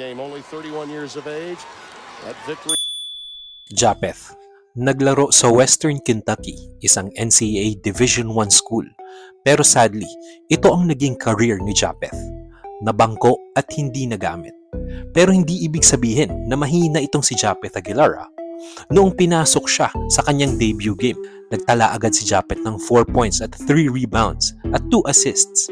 game, only 31 years of age. That victory Japeth, naglaro sa Western Kentucky, isang NCAA Division I school. Pero sadly, ito ang naging career ni Japeth. Nabangko at hindi nagamit. Pero hindi ibig sabihin na mahina itong si Japeth Aguilar. ah. Noong pinasok siya sa kanyang debut game, nagtala agad si Japeth ng 4 points at 3 rebounds at 2 assists.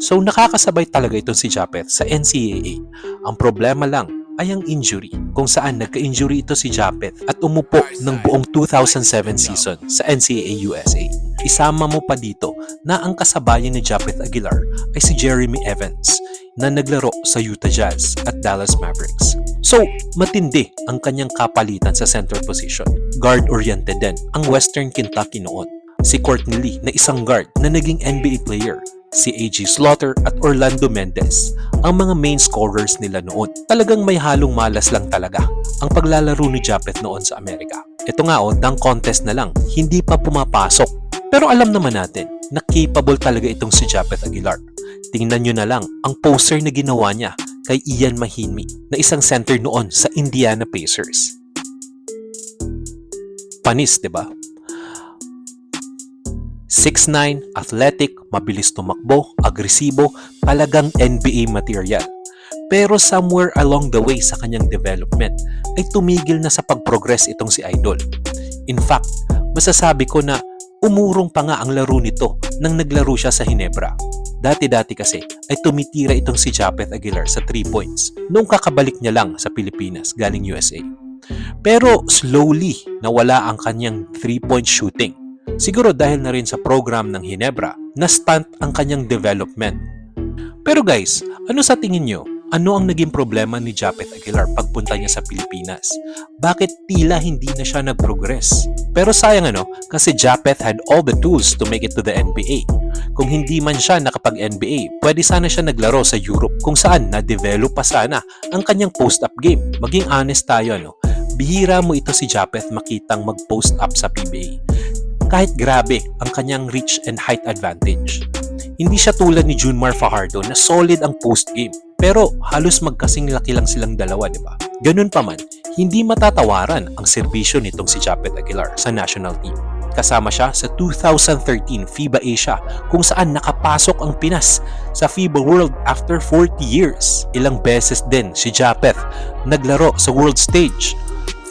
So nakakasabay talaga itong si Japeth sa NCAA. Ang problema lang ay ang injury kung saan nagka-injury ito si Japeth at umupo ng buong 2007 season sa NCAA USA. Isama mo pa dito na ang kasabayan ni Japeth Aguilar ay si Jeremy Evans na naglaro sa Utah Jazz at Dallas Mavericks. So, matindi ang kanyang kapalitan sa center position. Guard-oriented din ang Western Kentucky noon. Si Courtney Lee na isang guard na naging NBA player si A.G. Slaughter at Orlando Mendez ang mga main scorers nila noon. Talagang may halong malas lang talaga ang paglalaro ni Japeth noon sa Amerika. Ito nga o, dang contest na lang, hindi pa pumapasok. Pero alam naman natin na capable talaga itong si Japeth Aguilar. Tingnan nyo na lang ang poster na ginawa niya kay Ian Mahinmi na isang center noon sa Indiana Pacers. Panis, 'di ba? 6'9", athletic, mabilis tumakbo, agresibo, talagang NBA material. Pero somewhere along the way sa kanyang development ay tumigil na sa pag-progress itong si Idol. In fact, masasabi ko na umurong pa nga ang laro nito nang naglaro siya sa Hinebra. Dati-dati kasi ay tumitira itong si Japeth Aguilar sa 3 points noong kakabalik niya lang sa Pilipinas galing USA. Pero slowly nawala ang kanyang 3-point shooting Siguro dahil na rin sa program ng Hinebra na stunt ang kanyang development. Pero guys, ano sa tingin nyo? Ano ang naging problema ni Japeth Aguilar pagpunta niya sa Pilipinas? Bakit tila hindi na siya nag-progress? Pero sayang ano, kasi Japeth had all the tools to make it to the NBA. Kung hindi man siya nakapag-NBA, pwede sana siya naglaro sa Europe kung saan na-develop pa sana ang kanyang post-up game. Maging honest tayo ano, bihira mo ito si Japeth makitang mag-post up sa PBA kahit grabe ang kanyang reach and height advantage. Hindi siya tulad ni Junmar Fajardo na solid ang post game. Pero halos magkasing laki lang silang dalawa, di ba? Ganun pa man, hindi matatawaran ang serbisyo nitong si Japeth Aguilar sa national team. Kasama siya sa 2013 FIBA Asia kung saan nakapasok ang Pinas sa FIBA World after 40 years. Ilang beses din si Japeth naglaro sa world stage.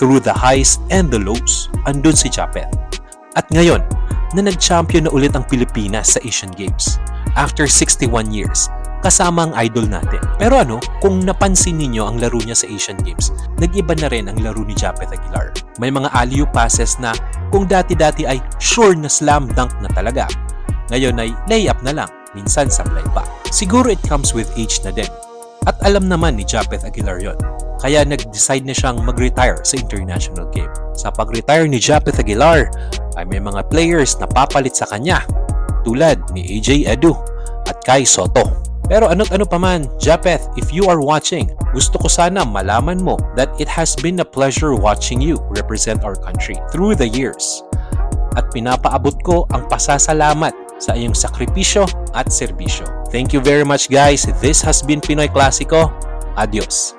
Through the highs and the lows, andun si Japeth. At ngayon, na nag-champion na ulit ang Pilipinas sa Asian Games. After 61 years, kasama ang idol natin. Pero ano, kung napansin ninyo ang laro niya sa Asian Games, nag-iba na rin ang laro ni Japeth Aguilar. May mga alley passes na kung dati-dati ay sure na slam dunk na talaga. Ngayon ay layup na lang, minsan sablay pa. Siguro it comes with age na din. At alam naman ni Japeth Aguilar yon. Kaya nag-decide na siyang mag-retire sa international game. Sa pag-retire ni Japeth Aguilar, ay may mga players na papalit sa kanya tulad ni AJ Edu at Kai Soto. Pero ano't ano pa man, Japeth, if you are watching, gusto ko sana malaman mo that it has been a pleasure watching you represent our country through the years. At pinapaabot ko ang pasasalamat sa iyong sakripisyo at serbisyo. Thank you very much guys. This has been Pinoy Classico. Adios.